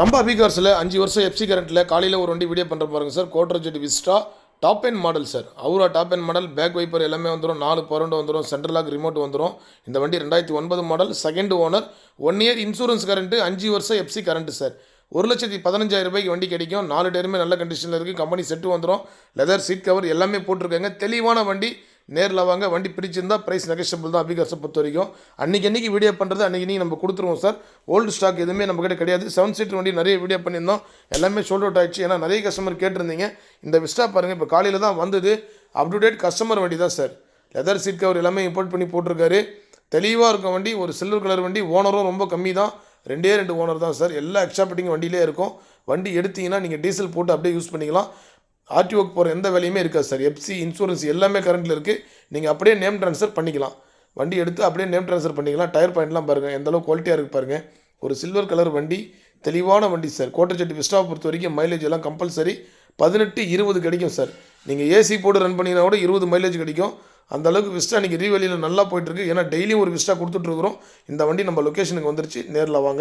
நம்ம அபிகார்ஸில் அஞ்சு வருஷம் எஃப்சி கரண்ட்டில் காலையில் ஒரு வண்டி வீடியோ பண்ணுற பாருங்க sir. கோட்ரோ jet Vista top end model sir. Aura top end model back wiper எல்லாமே வந்துடும் நாலு பரண்டு வந்துடும் சென்ட்ரல் லாக் ரிமோட் வந்துடும் இந்த வண்டி ரெண்டாயிரத்தி ஒன்பது model second owner one year insurance current அஞ்சு வருஷம் எஃப்சி கரண்ட்டு சார். ஒரு லட்சத்தி பதினஞ்சாயிரம் ரூபாய்க்கு வண்டி கிடைக்கும். நாலு டயருமே நல்ல கண்டிஷனில் இருக்குது கம்பெனி செட்டு வந்துடும் லெதர் சீட் கவர் எல்லாமே போட்டிருக்காங்க. தெளிவான வண்டி. நேரில் வாங்க வண்டி பிடிச்சிருந்தா ப்ரைஸ் நெகஷபிள் தான் அபிகாசை பொறுத்த வரைக்கும் அன்றைக்கி அன்றைக்கி வீடியோ பண்ணுறது அன்றைக்கி நீங்கள் நம்ம கொடுத்துருவோம் சார் ஓல்டு ஸ்டாக் எதுவுமே நம்மக்கிட்ட கிடையாது. செவன் சீட்டர் வண்டி நிறைய வீடியோ பண்ணியிருந்தோம். எல்லாமே சோல்ட் அவுட் ஆயிடுச்சு. ஏன்னா நிறைய கஸ்டமர் கேட்டிருந்தீங்க. இந்த விஸ்டா பாருங்கள் இப்போ காலையில் தான் வந்தது. அப் டு டேட் கஸ்டமர் வண்டி தான் சார் லெதர் சீட் கவர் எல்லாமே இம்போர்ட் பண்ணி போட்டிருக்காரு. தெளிவாக இருக்கும் வண்டி ஒரு சில்வர் கலர் வண்டி ஓனரும் ரொம்ப கம்மி தான். ரெண்டே ரெண்டு ஓனர் தான் சார் எல்லா எக்ஸ்ட்ரா ஃபிட்டிங் வண்டியிலே இருக்கும். வண்டி எடுத்தீங்கன்னா நீங்கள் டீசல் போட்டு அப்படியே யூஸ் பண்ணிக்கலாம். ஆர்டிஓக்கு போகிற எந்த வேலையுமே இருக்காது சார் எஃப்சி இன்சூரன்ஸ் எல்லாமே கரண்ட்டில் இருக்குது நீங்கள் அப்படியே நேம் ட்ரான்ஸ்ஃபர் பண்ணிக்கலாம். வண்டி எடுத்து அப்படியே நேம் ட்ரான்ஸ்ஃபர் பண்ணிக்கலாம். டயர் பாயிண்ட்லாம் பாருங்கள் எந்தளவு குவாலிட்டியாக இருக்குது பாருங்கள் ஒரு சில்வர் கலர் வண்டி தெளிவான வண்டி சார் கோட்டச்சட்டி விஸ்டாவை பொறுத்த வரைக்கும் மைலேஜ் எல்லாம் கம்பல்சரி பதினெட்டு இருபது கிடைக்கும் சார் நீங்கள் ஏசி போட்டு ரன் பண்ணிங்கன்னா கூட இருபது மைலேஜ் கிடைக்கும். அந்த அளவுக்கு விஸ்டா நீங்கள் ரீவெளியில் நல்லா போயிட்டுருக்கு ஏன்னா டெய்லியும் ஒரு விஸ்டா கொடுத்துட்ருக்குறோம் இந்த வண்டி நம்ம லொக்கேஷனுக்கு வந்துருச்சு. நேரில் வாங்க.